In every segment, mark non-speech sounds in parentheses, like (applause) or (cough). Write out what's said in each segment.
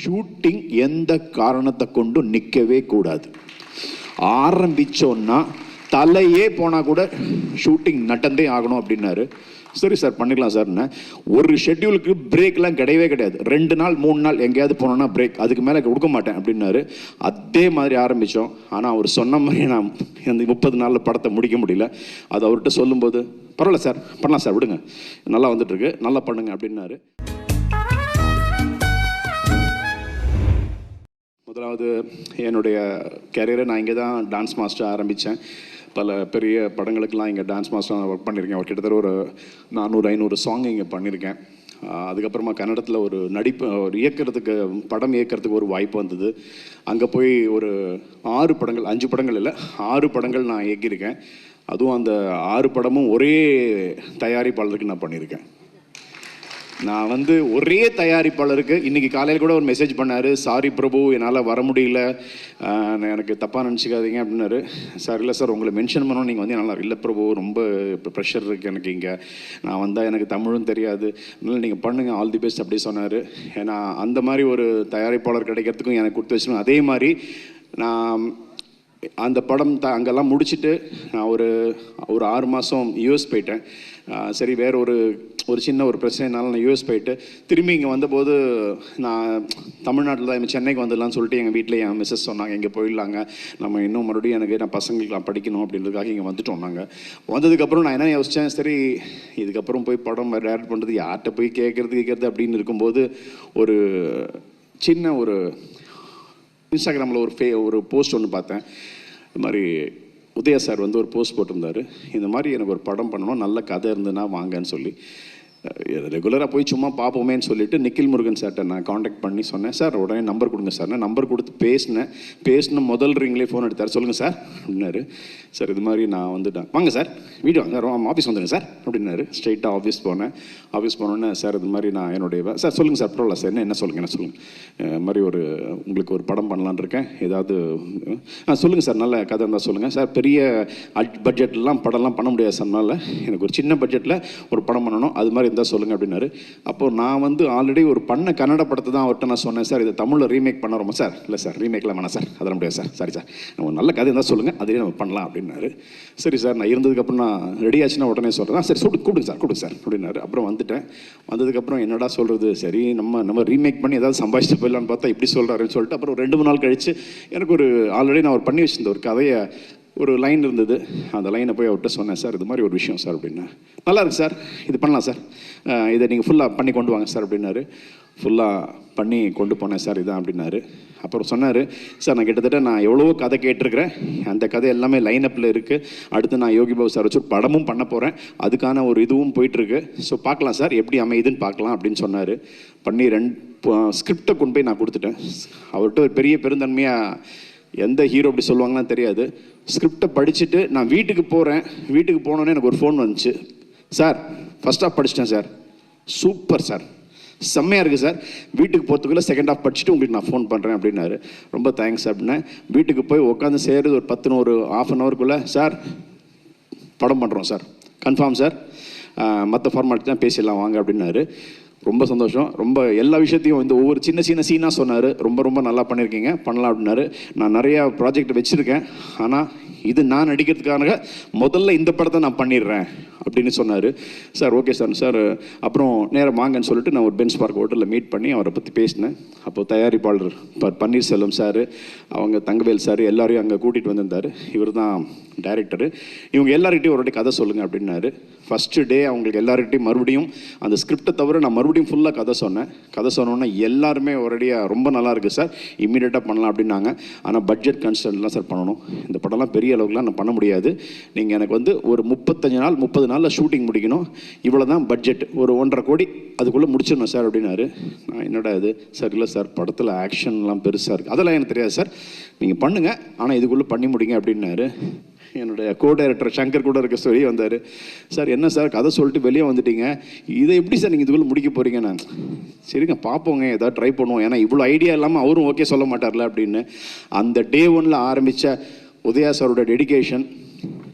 Shooting எந்த காரணத்தை கொண்டும் நிற்கவே கூடாது. ஆரம்பிச்சோன்னா தலையே போனால் கூட ஷூட்டிங் நட்டந்தே ஆகணும் அப்படின்னாரு. சரி சார் பண்ணிக்கலாம் சார்னு ஒரு ஷெட்யூலுக்கு பிரேக்லாம் கிடையவே கிடையாது. ரெண்டு நாள் மூணு நாள் எங்கேயாவது போனோன்னா பிரேக் அதுக்கு மேலே கொடுக்க மாட்டேன் அப்படின்னாரு. அதே மாதிரி ஆரம்பித்தோம் ஆனால் அவர் சொன்ன மாதிரி நான் இந்த முப்பது நாளில் படத்தை முடிக்க முடியல. அது அவர்கிட்ட சொல்லும்போது பரவாயில்ல சார் பண்ணலாம் சார் விடுங்க. நல்லா வந்துட்டுருக்கு நல்லா பண்ணுங்க அப்படின்னாரு. முதலாவது என்னுடைய கேரியரை நான் இங்கே தான் டான்ஸ் மாஸ்டர் ஆரம்பித்தேன் பல பெரிய படங்களுக்கெல்லாம் இங்கே டான்ஸ் மாஸ்டர் நான் ஒர்க் பண்ணியிருக்கேன். ஒரு கிட்டத்தட்ட ஒரு நானூறு ஐநூறு சாங் இங்கே பண்ணியிருக்கேன். அதுக்கப்புறமா கன்னடத்தில் ஒரு நடிப்பு ஒரு இயக்கிறதுக்கு படம் இயக்கிறதுக்கு ஒரு வாய்ப்பு வந்தது. அங்கே போய் ஒரு ஆறு படங்கள் அஞ்சு படங்கள் இல்லை ஆறு படங்கள் நான் இயக்கியிருக்கேன். அதுவும் அந்த ஆறு படமும் ஒரே தயாரிப்பாளருக்கு நான் பண்ணியிருக்கேன். நான் வந்து ஒரே தயாரிப்பாளருக்கு இன்றைக்கி காலையில் கூட ஒரு மெசேஜ் பண்ணார். சாரி பிரபு என்னால் வர முடியல. நான் எனக்கு தப்பாக நினச்சிக்காதீங்க அப்படின்னாரு. சார் இல்லை சார் உங்களை மென்ஷன் பண்ணணும். நீங்கள் வந்து என்னால் இல்லை பிரபு. ரொம்ப இப்போ ப்ரெஷர் இருக்குது எனக்கு இங்கே. நான் வந்தால் எனக்கு தமிழும் தெரியாது. அதனால் நீங்கள் பண்ணுங்கள் ஆல் தி பெஸ்ட் அப்படி சொன்னார். ஏன்னா அந்த மாதிரி ஒரு தயாரிப்பாளர் கிடைக்கிறதுக்கும் எனக்கு கொடுத்து வச்சுருந்தோம் அதே மாதிரி நான் அந்த படம் த அங்கெல்லாம் முடிச்சுட்டு நான் ஒரு ஒரு ஆறு மாதம் யூஎஸ் போயிட்டேன். சரி வேற ஒரு ஒரு சின்ன ஒரு பிரச்சனைனால நான் யூஎஸ் போயிட்டு திரும்பி இங்கே வந்தபோது நான் தமிழ்நாட்டில் தான் சென்னைக்கு வந்துடலாம்னு சொல்லிட்டு எங்கள் வீட்டில் என் மிஸ்ஸஸ் சொன்னாங்க இங்கே போயிடலாங்க. நம்ம இன்னும் மறுபடியும் எனக்கு நான் பசங்களுக்கு நான் படிக்கணும் அப்படின்றதுக்காக இங்கே வந்துட்டோம் நாங்கள் வந்ததுக்கப்புறம் நான் என்ன யோசித்தேன் சரி இதுக்கப்புறம் போய் படம் டேரக்ட் பண்ணுறது யார்கிட்ட போய் கேட்குறது கேட்குறது அப்படின்னு இருக்கும்போது ஒரு சின்ன ஒரு இன்ஸ்டாகிராமில் ஒரு ஃபே ஒரு போஸ்ட் ஒன்று பார்த்தேன். இது மாதிரி உதயா சார் வந்து ஒரு போஸ்ட் போட்டிருந்தார். இந்த மாதிரி எனக்கு ஒரு படம் பண்ணணும் நல்ல கதை இருந்ததுன்னா வாங்கன்னு சொல்லி. ரெகுலராக போய் சும்மா பார்ப்போமேன்னு சொல்லிட்டு நிக்கில் முருகன் சார்கிட்ட நான் காண்டாக்ட் பண்ணி சொன்னேன். சார் உடனே நம்பர் கொடுங்க சார் நான் நம்பர் கொடுத்து பேசினேன். பேசின முதல் ரிங்லேயே ஃபோன் எடுத்தார். சொல்லுங்கள் சார் அப்படின்னாரு. சார் இது மாதிரி நான் வந்துட்டேன். வாங்க சார் வீடு வாங்க ஆஃபீஸ் வந்துடுங்க சார் அப்படின்னாரு. ஸ்ட்ரைட்டாக ஆஃபீஸ் போனேன். ஆஃபீஸ் போனோன்னே சார் இது மாதிரி நான் என்னுடைய சார் சொல்லுங்கள் சார் பரவாயில்ல சார் என்ன என்ன சொல்லுங்கள் என்ன சொல்லுங்கள் இது மாதிரி ஒரு உங்களுக்கு ஒரு படம் பண்ணலான்னு இருக்கேன். ஏதாவது ஆ சொல்லுங்கள் சார் நல்ல கதை இருந்தால் சொல்லுங்கள் சார் பெரிய பட்ஜெட்லாம் படம்லாம் பண்ண முடியாது சார்னால எனக்கு ஒரு சின்ன பட்ஜெட்டில் ஒரு படம் பண்ணணும். அது மாதிரி இருந்தால் சொல்லுங்கள் அப்படின்னாரு. அப்போ நான் வந்து ஆல்ரெடி ஒரு பண்ண கன்னட படத்தை தான் அவர்கிட்ட நான் சொன்னேன் சார் இது தமிழில் ரீமேக் பண்ண சார் இல்லை சார் ரீமேக்லாம் வேணாம் சார். அதெல்லாம் முடியாது சார். சரி சார். நம்ம நல்ல கதை இருந்தால் சொல்லுங்கள் அதையே நம்ம பண்ணலாம் அப்படின்னாரு. சரி சார் நான் இருந்ததுக்கப்புறம் நான் ரெடி ஆச்சுன்னா உடனே சொல்கிறேன் சரி சொல்லிட்டு கூப்பிடுங்க சார் கூப்பிடுங்க சார் அப்படின்னாரு. அப்புறம் வந்துட்டேன். வந்ததுக்கப்புறம் என்னடா சொல்கிறது சரி நம்ம நம்ம ரீமேக் பண்ணி ஏதாவது சம்பாதிச்சு போயிடலான்னு பார்த்தா இப்படி சொல்கிறாருன்னு சொல்லிட்டு அப்புறம் ரெண்டு மூணு நாள் கழிச்சு எனக்கு ஒரு ஆல்ரெடி நான் ஒரு பண்ணி வச்சிருந்த ஒரு கதையை ஒரு லைன் இருந்தது. அந்த லைனை போய் அவர்கிட்ட சொன்னேன் சார் இது மாதிரி ஒரு விஷயம் சார் அப்படின்னா. நல்லா இருக்கு சார். இது பண்ணலாம் சார். இதை நீங்கள் ஃபுல்லாக பண்ணி கொண்டு வாங்க சார் அப்படின்னாரு. ஃபுல்லாக பண்ணி கொண்டு போனேன் சார் இதான் அப்படின்னாரு. அப்புறம் சொன்னார் சார் நான் கிட்டத்தட்ட நான் எவ்வளவோ கதை கேட்டிருக்கிறேன். அந்த கதை எல்லாமே லைனப்பில் இருக்குது அடுத்து நான் யோகி பாபு சார் வச்சு படமும் பண்ண போகிறேன் அதுக்கான ஒரு இதுவும் போயிட்டுருக்கு. ஸோ பார்க்கலாம் சார். எப்படி அமையுதுன்னு பார்க்கலாம் அப்படின்னு சொன்னார். பண்ணி ரெண்டு ஸ்கிரிப்டை கொண்டு போய் நான் கொடுத்துட்டேன். அவர்கிட்ட ஒரு பெரிய பெருந்தன்மையாக எந்த ஹீரோ அப்படி சொல்லுவாங்கலாம் தெரியாது. ஸ்கிரிப்டை படிச்சுட்டு நான் வீட்டுக்கு போகிறேன் வீட்டுக்கு போனோன்னே எனக்கு ஒரு ஃபோன் வந்துச்சு. சார் ஃபஸ்ட் ஆஃப் படிச்சிட்டேன் சார் சூப்பர் சார் செம்மையாக இருக்குது சார் வீட்டுக்கு போகிறதுக்குள்ளே செகண்ட் ஆஃப் படிச்சுட்டு உங்களுக்கு நான் ஃபோன் பண்ணுறேன் அப்படின்னாரு. ரொம்ப தேங்க்ஸ் அப்படின்னேன். வீட்டுக்கு போய் உட்காந்து சேர்றது ஒரு பத்து ஒரு ஆஃப் அன் ஹவருக்குள்ளே சார் படம் பண்ணுறோம் சார் கன்ஃபார்ம் சார் மற்ற ஃபார்மாலிட்டி தான் பேசிடலாம் வாங்க அப்படின்னாரு. ரொம்ப சந்தோஷம். ரொம்ப எல்லா விஷயத்தையும் இந்த ஒவ்வொரு சின்ன சின்ன சீனாக சொன்னார். ரொம்ப ரொம்ப நல்லா பண்ணியிருக்கீங்க பண்ணலாம் அப்படின்னாரு. நான் நிறையா ப்ராஜெக்ட் வச்சுருக்கேன். ஆனால் இது நான் நடிக்கிறதுக்காக முதல்ல இந்த படத்தை நான் பண்ணிடுறேன் அப்படின்னு சொன்னார். Sir okay sir. சார் அப்புறம் நேரம் வாங்கன்னு சொல்லிட்டு நான் ஒரு பென்ச் பார்க் ஹோட்டலில் மீட் பண்ணி அவரை பற்றி பேசினேன். அப்போ தயாரிப்பாளர் ப பன்னீர்செல்வம் சார் அவங்க தங்கவேல் சார் எல்லாரையும் அங்கே கூட்டிகிட்டு வந்திருந்தார். இவர் தான் டைரக்டரு இவங்க எல்லார்கிட்டையும் ஒரு வாட்டி கதை சொல்லுங்கள் அப்படின்னாரு. ஃபஸ்ட்டு டே அவங்களுக்கு எல்லாருக்கிட்டையும் மறுபடியும் அந்த ஸ்கிரிப்டை தவிர நான் மறுபடியும் ஃபுல்லாக கதை சொன்னேன். கதை சொன்னோன்னே எல்லாருமே ஒரேடியாக ரொம்ப நல்லா இருக்குது சார் இம்மீடியட்டாக பண்ணலாம் அப்படின்னாங்க. ஆனால் பட்ஜெட் கன்ஸ்டன்ட்லாம் சார் பண்ணணும். இந்த படம்லாம் பெரிய அளவுக்குலாம் நான் பண்ண முடியாது. நீங்கள் எனக்கு வந்து ஒரு முப்பத்தஞ்சு நாள் முப்பது நாளில் ஷூட்டிங் முடிக்கணும். இவ்வளோ தான் பட்ஜெட் ஒரு ஒன்றரை கோடி அதுக்குள்ளே முடிச்சிடணும் சார் அப்படின்னாரு. நான் என்னடா இது? சார் இல்லை சார் படத்தில் ஆக்ஷன்லாம் பெருசாக இருக்குது அதெல்லாம் எனக்கு தெரியாது சார் நீங்கள் பண்ணுங்கள் ஆனால் இதுக்குள்ளே பண்ணி முடிங்க அப்படின்னாரு. என்னுடைய கோ டைரக்டர் சங்கர் கூட இருக்க சொல்லி வந்தார். சார் என்ன சார்? கதை சொல்லிட்டு வெளியே வந்துட்டீங்க. இதை எப்படி சார் நீங்கள் இதுக்குள்ளே முடிக்க போகிறீங்க நான் சரிங்க பார்ப்போங்க ஏதாவது ட்ரை பண்ணுவோம். ஏன்னா இவ்வளோ ஐடியா இல்லாமல் அவரும் ஓகே சொல்ல மாட்டார்ல அப்படின்னு அந்த டே ஒன்ல ஆரம்பித்த உதயா சாரோட டெடிகேஷன்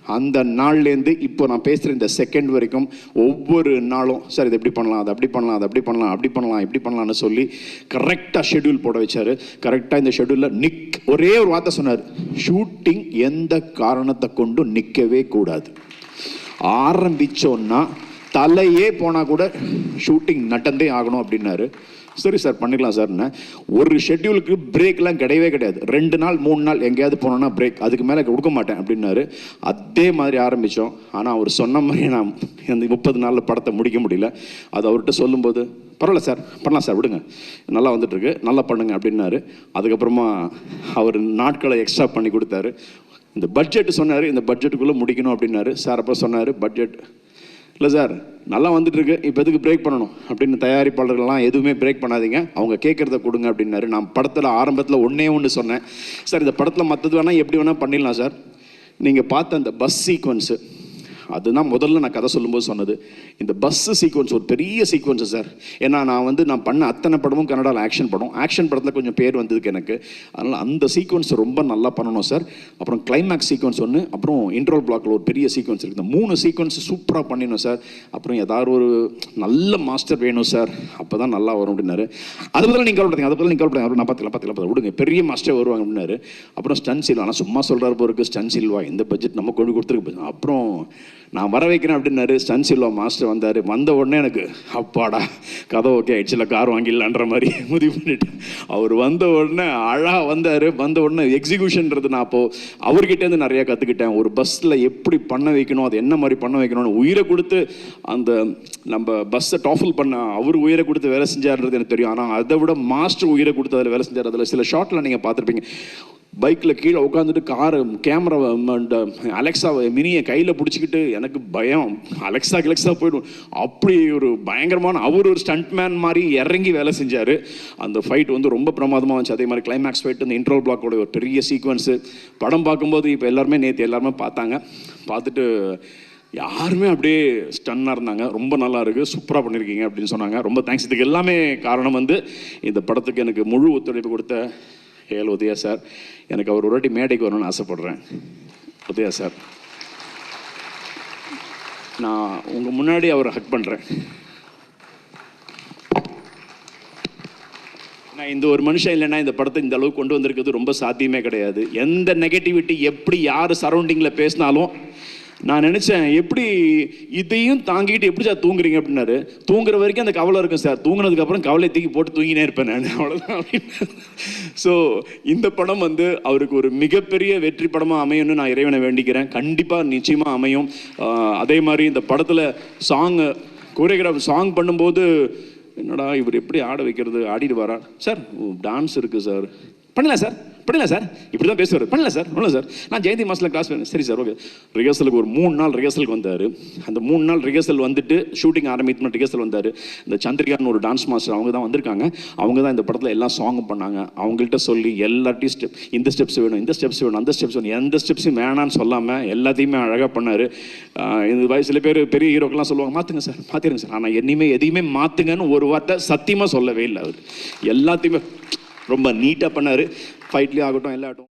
அந்த நாள்லேருந்து இப்போ நான் பேசுகிற இந்த செகண்ட் வரைக்கும் ஒவ்வொரு நாளும் சார் இது எப்படி பண்ணலாம்? அது அப்படி பண்ணலாம்? அது அப்படி பண்ணலாம்? அப்படி பண்ணலாம்? இப்படி பண்ணலாம்னு சொல்லி கரெக்டாக ஷெட்யூல் போட வச்சார். கரெக்டாக இந்த ஷெட்யூலில் நிக் ஒரே ஒரு வார்த்தை சொன்னார். ஷூட்டிங் எந்த காரணத்தை கொண்டும் நிற்கவே கூடாது. ஆரம்பிச்சோன்னா தலையே போனால் கூட ஷூட்டிங் நடந்தே ஆகணும் அப்படின்னாரு. சரி சார் பண்ணிக்கலாம் சார்னு ஒரு ஷெட்யூலுக்கு பிரேக்லாம் கிடையவே கிடையாது. ரெண்டு நாள் மூணு நாள் எங்கேயாவது போனோன்னா பிரேக் அதுக்கு மேலே கொடுக்க மாட்டேன் அப்படின்னாரு. அதே மாதிரி ஆரம்பித்தோம் ஆனால் அவர் சொன்ன மாதிரி நான் அந்த முப்பது நாளில் படத்தை முடிக்க முடியல. அது அவர்கிட்ட சொல்லும்போது பரவாயில்ல சார் பண்ணலாம் சார் விடுங்க. நல்லா வந்துட்டுருக்கு. நல்லா பண்ணுங்க அப்படின்னாரு. அதுக்கப்புறமா அவர் நாட்களை எக்ஸ்ட்ரா பண்ணி கொடுத்தாரு. இந்த பட்ஜெட் சொன்னார். இந்த பட்ஜெட்டுக்குள்ளே முடிக்கணும் அப்படின்னாரு. சார் அப்போ சொன்னார் பட்ஜெட் இல்லை சார் நல்லா வந்துட்டுருக்கு. இப்போ எதுக்கு பிரேக் பண்ணணும்? அப்படின்னு தயாரிப்பாளர்கள்லாம் எதுவுமே பிரேக் பண்ணாதீங்க. அவங்க கேட்குறத கொடுங்க அப்படின்னாரு. நான் படத்தில் ஆரம்பத்தில் ஒன்றே ஒன்று சொன்னேன். சார் இந்த படத்தில் மற்றது வேணால் எப்படி வேணால் பண்ணிடலாம் சார். நீங்கள் பார்த்த அந்த பஸ் சீக்வன்ஸு அதுதான் முதல்ல நான் கதை சொல்லும்போது சொன்னது இந்த பஸ்ஸு சீக்வன்ஸ் ஒரு பெரிய சீக்வன்ஸு சார் ஏன்னா நான் வந்து நான் பண்ண அத்தனை படமும் கன்னடாவில் ஆக்ஷன் படம். ஆக்ஷன் படத்தில் கொஞ்சம் பேர் வந்ததுக்கு எனக்கு. அதனால் அந்த சீக்வன்ஸ் ரொம்ப நல்லா பண்ணணும் சார் அப்புறம் கிளைமேக்ஸ் சீக்வன்ஸ் ஒன்று அப்புறம் இன்ட்ரோல் பிளாக்கில் ஒரு பெரிய சீக்வன்ஸ் இருக்குது இந்த மூணு சீக்வன்ஸ் சூப்பராக பண்ணிடணும் சார் அப்புறம் ஏதாவது ஒரு நல்ல மாஸ்டர் வேணும் சார் அப்போ தான் நல்லா வரும் அப்படின்னாரு. அது பதில் நீங்கள் கவலைப்படுங்க அது பதில் நீங்கள் கவலைப்படுங்க நான் பார்த்துக்கலாம் பார்த்துக்கலாம் விடுங்க. பெரிய மாஸ்டர் வருவாங்க அப்படின்னாரு. அப்புறம் ஸ்டன் சில்வா ஆனால் சும்மா சொல்கிறார் போருக்கு ஸ்டன் சில்வா இந்த பட்ஜெட் நம்ம கொண்டு கொடுத்துருக்கு அப்புறம் நான் வர வைக்கிறேன் அப்படின்னாரு. சன்சில்லோ மாஸ்டர் வந்தார். வந்த உடனே எனக்கு அப்பாடா கதை ஓகே ஆயிடுச்சுல கார் வாங்கிடலான்ற மாதிரி (laughs) முடிவு பண்ணிட்டேன். அவர் வந்த உடனே அழகாக வந்தார். வந்த உடனே எக்ஸிக்யூஷன்றது நான் அப்போது அவர்கிட்டேருந்து நிறையா கற்றுக்கிட்டேன் ஒரு பஸ்ஸில் எப்படி பண்ண வைக்கணும் அது என்ன மாதிரி பண்ண வைக்கணும்னு உயிரை கொடுத்து அந்த நம்ம பஸ்ஸை டாஃபில் பண்ண அவர் உயிரை கொடுத்து வேலை செஞ்சாருன்றது எனக்கு தெரியும். ஆனால் அதை விட மாஸ்டர் உயிரை கொடுத்து அதில் வேலை செஞ்சார். அதில் சில ஷாட்டில் நீங்கள் பார்த்துருப்பீங்க. பைக்கில் கீழே உட்காந்துட்டு காரு கேமரா அலெக்ஸாவை மினியை கையில் பிடிச்சிக்கிட்டு எனக்கு பயம். அலெக்ஸா கிலெக்ஸா போயிடும். அப்படி ஒரு பயங்கரமான அவர் ஒரு ஸ்டண்ட் மேன் மாதிரி இறங்கி வேலை செஞ்சார். அந்த ஃபைட் வந்து ரொம்ப பிரமாதமாக இருந்துச்சு அதே மாதிரி கிளைமேக்ஸ் ஃபைட் இந்த இன்ட்ரோல் பிளாக்கோட ஒரு பெரிய சீக்வன்ஸு படம் பார்க்கும்போது இப்போ எல்லாருமே நேற்று எல்லாருமே பார்த்தாங்க. பார்த்துட்டு யாருமே அப்படியே ஸ்டன்னாக இருந்தாங்க. ரொம்ப நல்லா இருக்குது சூப்பராக பண்ணியிருக்கீங்க அப்படின்னு சொன்னாங்க. ரொம்ப தேங்க்ஸ் இதுக்கு எல்லாமே காரணம் வந்து இந்த படத்துக்கு எனக்கு முழு ஒத்துழைப்பு கொடுத்த ஏல் உதயா சார். எனக்கு அவர் ஒரு வாட்டி மேடைக்கு வரணும்னு ஆசைப்படுறேன். உதயா சார். நான் உங்கள் முன்னாடி அவரை ஹக் பண்ணுறேன் நான் இந்த ஒரு மனுஷன் இல்லைன்னா இந்த படத்தை இந்த அளவுக்கு கொண்டு வந்திருக்கிறது ரொம்ப சாத்தியமே கிடையாது. எந்த நெகட்டிவிட்டி எப்படி யார் சரௌண்டிங்கில் பேசினாலும் நான் நினச்சேன் எப்படி இதையும் தாங்கிட்டு எப்படி சார் தூங்குறீங்க அப்படின்னாரு. தூங்குற வரைக்கும் அந்த கவலை இருக்கும் சார். தூங்கினதுக்கப்புறம் கவலை தூக்கி போட்டு தூங்கினே இருப்பேன் நான். அவ்வளோதான் அப்படின்னு. ஸோ இந்த படம் வந்து அவருக்கு ஒரு மிகப்பெரிய வெற்றி படமாக அமையும்னு நான் இறைவனை வேண்டிக்கிறேன். கண்டிப்பாக நிச்சயமாக அமையும். அதே மாதிரி இந்த படத்தில் சாங் கோரியோகிராஃப் சாங் பண்ணும்போது என்னடா இவர் எப்படி ஆட வைக்கிறது ஆடிட்டு வரா சார் டான்ஸ் இருக்குது சார். பண்ணலாம் சார். பண்ணல சார். இப்படி தான் பேசுவார். பண்ணல சார். பண்ணல சார். நான் ஜெயந்தி மாதத்தில் கிளாஸ் வேணும். சரி சார் ஓகே ரிஹர்சலுக்கு ஒரு மூணு நாள் ரிஹர்சலுக்கு வந்தார். அந்த மூணு நாள் ரிஹர்சல் வந்துட்டு ஷூட்டிங் ஆரம்பித்து ரிஹர்சல் வந்தார். இந்த சந்திரிகான்னு ஒரு டான்ஸ் மாஸ்டர் அவங்க தான் வந்திருக்காங்க. அவங்க தான் இந்த படத்தில் எல்லா சாங்கும் பண்ணாங்க. அவங்கள்ட்ட சொல்லி எல்லாத்தையும் ஸ்டெப் இந்த ஸ்டெப்ஸ் வேணும் இந்த ஸ்டெப்ஸ் வேணும் அந்த ஸ்டெப்ஸ் வேணும் எந்த ஸ்டெப்ஸும் வேணான்னு சொல்லாமல் எல்லாத்தையுமே அழகாக பண்ணார். இந்த வயசு சில பேர் பெரிய ஹீரோக்கெல்லாம் சொல்லுவாங்க மாற்றுங்க சார் மாற்றிடுங்க சார். ஆனால் என்னையுமே எதையுமே மாற்றுங்கன்னு ஒரு வார்த்தை சத்தியமாக சொல்லவே இல்லை அவர். எல்லாத்தையுமே ரொம்ப நீட்டாக பண்ணார். ஃபைட்லேயும் ஆகட்டும் எல்லாட்டும்